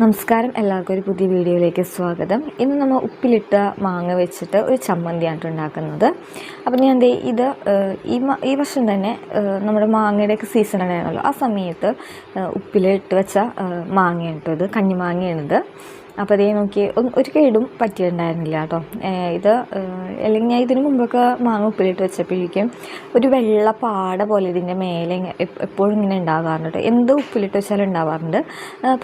നമസ്കാരം. എല്ലാവർക്കും ഒരു പുതിയ വീഡിയോയിലേക്ക് സ്വാഗതം. ഇന്ന് നമ്മൾ ഉപ്പിലിട്ട മാങ്ങ വെച്ചിട്ട് ഒരു ചമ്മന്തിയാണ് ഉണ്ടാക്കുന്നത്. അപ്പം ഞാൻ ദേ ഇത് ഈ ഈ വർഷം തന്നെ നമ്മുടെ മാങ്ങയുടെയൊക്കെ സീസൺ ആണല്ലോ. ആ സമയത്ത് ഉപ്പിലിട്ട് വെച്ച മാങ്ങയാണ് കേട്ടോ ഇത് കണ്ണിമാങ്ങയാണിത് അപ്പോൾ അതേ നോക്കി ഒരു കേടും പറ്റിയിട്ടുണ്ടായിരുന്നില്ല കേട്ടോ. ഇത് അല്ലെങ്കിൽ ഞാൻ ഇതിന് മുമ്പൊക്കെ മാങ്ങ ഉപ്പിലിട്ട് വെച്ചപ്പോഴേക്കും ഒരു വെള്ള പാട പോലെ ഇതിന്റെ മേലെ എപ്പോഴും ഇങ്ങനെ ഉണ്ടാകാറുണ്ട് കേട്ടോ. എന്ത് ഉപ്പിലിട്ട് വെച്ചാലും ഉണ്ടാവാറുണ്ട്.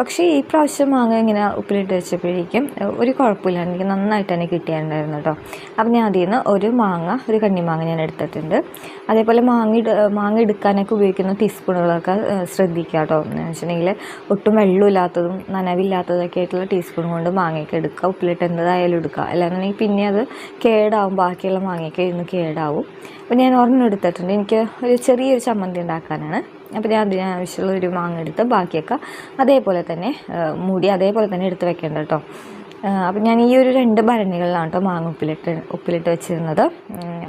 പക്ഷേ ഈ പ്രാവശ്യം മാങ്ങ ഇങ്ങനെ ഉപ്പിലിട്ട് വെച്ചപ്പോഴേക്കും ഒരു കുഴപ്പമില്ല എനിക്ക് നന്നായിട്ട് തന്നെ കിട്ടിയിട്ടുണ്ടായിരുന്നു കേട്ടോ. അപ്പം ഞാൻ അതിൽ നിന്ന് ഒരു മാങ്ങ ഒരു കണ്ണിമാങ്ങ ഞാൻ എടുത്തിട്ടുണ്ട്. അതേപോലെ മാങ്ങ മാങ്ങ എടുക്കാനൊക്കെ ഉപയോഗിക്കുന്ന ടീസ്പൂണുകളൊക്കെ ശ്രദ്ധിക്കുക കേട്ടോ. എന്ന് വെച്ചിട്ടുണ്ടെങ്കിൽ ഒട്ടും വെള്ളമില്ലാത്തതും നനവില്ലാത്തതൊക്കെ ആയിട്ടുള്ള ടീസ്പൂൺ കൊണ്ട് മാങ്ങയൊക്കെ എടുക്കുക. ഉപ്പിലിട്ട് എന്തായാലും എടുക്കുക. അല്ലാന്നുണ്ടെങ്കിൽ പിന്നെ അത് കേടാവും. ബാക്കിയുള്ള മാങ്ങയൊക്കെ ഇന്ന് കേടാവും. അപ്പോൾ ഞാൻ ഒരെണ്ണം എടുത്തിട്ടുണ്ട്. എനിക്ക് ഒരു ചെറിയൊരു ചമ്മന്തി ഉണ്ടാക്കാനാണ്. അപ്പോൾ ഞാൻ അതിനാവശ്യമുള്ള ഒരു മാങ്ങ എടുത്ത് ബാക്കിയൊക്കെ അതേപോലെ തന്നെ മൂടി അതേപോലെ തന്നെ എടുത്ത് വെക്കേണ്ട കേട്ടോ. അപ്പം ഞാൻ ഈ ഒരു രണ്ട് ഭരണികളിലാണ് കേട്ടോ മാങ്ങ ഉപ്പിലിട്ട് ഉപ്പിലിട്ട് വെച്ചിരുന്നത്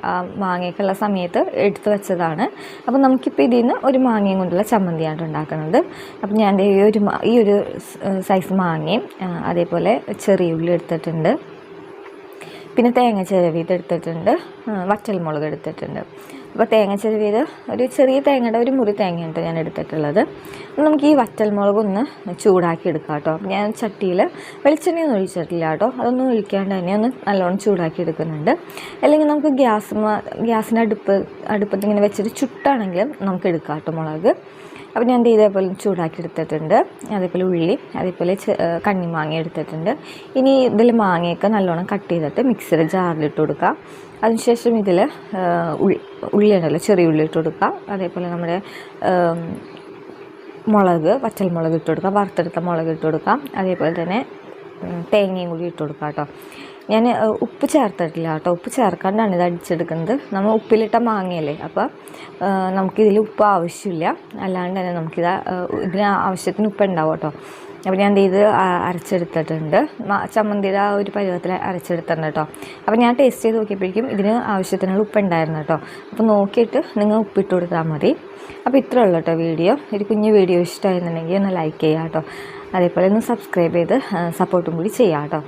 ആ മാങ്ങയൊക്കെയുള്ള സമയത്ത് എടുത്തു വെച്ചതാണ്. അപ്പം നമുക്കിപ്പോൾ ഇതിൽ നിന്ന് ഒരു മാങ്ങയും കൊണ്ടുള്ള ചമ്മന്തിയാണ് ഉണ്ടാക്കുന്നത്. അപ്പം ഞാൻ ഈ ഒരു ഈ ഒരു സൈസ് മാങ്ങയും അതേപോലെ ചെറിയ ഉള്ളി എടുത്തിട്ടുണ്ട്. പിന്നെ തേങ്ങ ചിരവിയത് എടുത്തിട്ടുണ്ട്. വറ്റൽമുളക് എടുത്തിട്ടുണ്ട്. അപ്പോൾ തേങ്ങ ചിരവിയത് ഒരു ചെറിയ തേങ്ങയുടെ ഒരു മുറി തേങ്ങയുണ്ട് ഞാൻ എടുത്തിട്ടുള്ളത്. നമുക്ക് ഈ വറ്റൽമുളക് ഒന്ന് ചൂടാക്കി എടുക്കാം കേട്ടോ. ഞാൻ ചട്ടിയിൽ വെളിച്ചെണ്ണയൊന്നും ഒഴിച്ചിട്ടില്ല കേട്ടോ. അതൊന്നും ഒഴിക്കാണ്ട് തന്നെ ഒന്ന് നല്ലോണം ചൂടാക്കി എടുക്കുന്നുണ്ട്. അല്ലെങ്കിൽ നമുക്ക് ഗ്യാസ് ഗ്യാസിന്റെ അടുപ്പ് അടുപ്പത്ത് ഇങ്ങനെ വെച്ചിട്ട് ചുട്ടാണെങ്കിലും നമുക്ക് എടുക്കാം കേട്ടോ മുളക്. അപ്പോൾ ഞാൻ ഇതേപോലെ ചൂടാക്കി എടുത്തിട്ടുണ്ട്. അതേപോലെ ഉള്ളി അതേപോലെ കണ്ണിമാങ്ങ എടുത്തിട്ടുണ്ട്. ഇനി ഇതിൽ മാങ്ങയൊക്കെ നല്ലോണം കട്ട് ചെയ്തിട്ട് മിക്സിയുടെ ജാറിലിട്ട് കൊടുക്കുക അതിനുശേഷം ഇതിൽ ഉള്ളി ഉണ്ടല്ലോ ചെറിയ ഉള്ളി ഇട്ട് കൊടുക്കുക അതേപോലെ നമ്മുടെ മുളക് പച്ചൽമുളക് ഇട്ട് കൊടുക്കുക വറുത്തെടുത്ത മുളക് ഇട്ട് കൊടുക്കാം. അതേപോലെ തന്നെ തേങ്ങയും കൂടി ഇട്ട് കൊടുക്കാം കേട്ടോ. ഞാൻ ഉപ്പ് ചേർത്തിട്ടില്ല കേട്ടോ. ഉപ്പ് ചേർക്കാണ്ടാണ് ഇത് അടിച്ചെടുക്കുന്നത്. നമ്മൾ ഉപ്പിലിട്ട മാങ്ങയല്ലേ? അപ്പോൾ നമുക്കിതിൽ ഉപ്പ് ആവശ്യമില്ല. അല്ലാണ്ട് തന്നെ നമുക്കിത് ഇതിന് ആവശ്യത്തിന് ഉപ്പ് ഉണ്ടാവും കേട്ടോ. അപ്പോൾ ഞാൻ ഇത് അരച്ചെടുത്തിട്ടുണ്ട്. ചമ്മന്തിയുടെ ആ ഒരു പരുവത്തിൽ അരച്ചെടുത്തിട്ടുണ്ട് കേട്ടോ. അപ്പോൾ ഞാൻ ടേസ്റ്റ് ചെയ്ത് നോക്കിയപ്പോഴേക്കും ഇതിന് ആവശ്യത്തിനുള്ള ഉപ്പ് ഉണ്ടായിരുന്നു കേട്ടോ. അപ്പോൾ നോക്കിയിട്ട് നിങ്ങൾ ഉപ്പിട്ട് കൊടുത്താൽ മതി. അപ്പോൾ ഇത്രേ ഉള്ളൂ കേട്ടോ വീഡിയോ. ഒരു കുഞ്ഞു വീഡിയോ ഇഷ്ടമായിരുന്നുണ്ടെങ്കിൽ ഒന്ന് ലൈക്ക് ചെയ്യാം കേട്ടോ. അതേപോലെ ഒന്ന് സബ്സ്ക്രൈബ് ചെയ്ത് സപ്പോർട്ടും കൂടി ചെയ്യാം കേട്ടോ.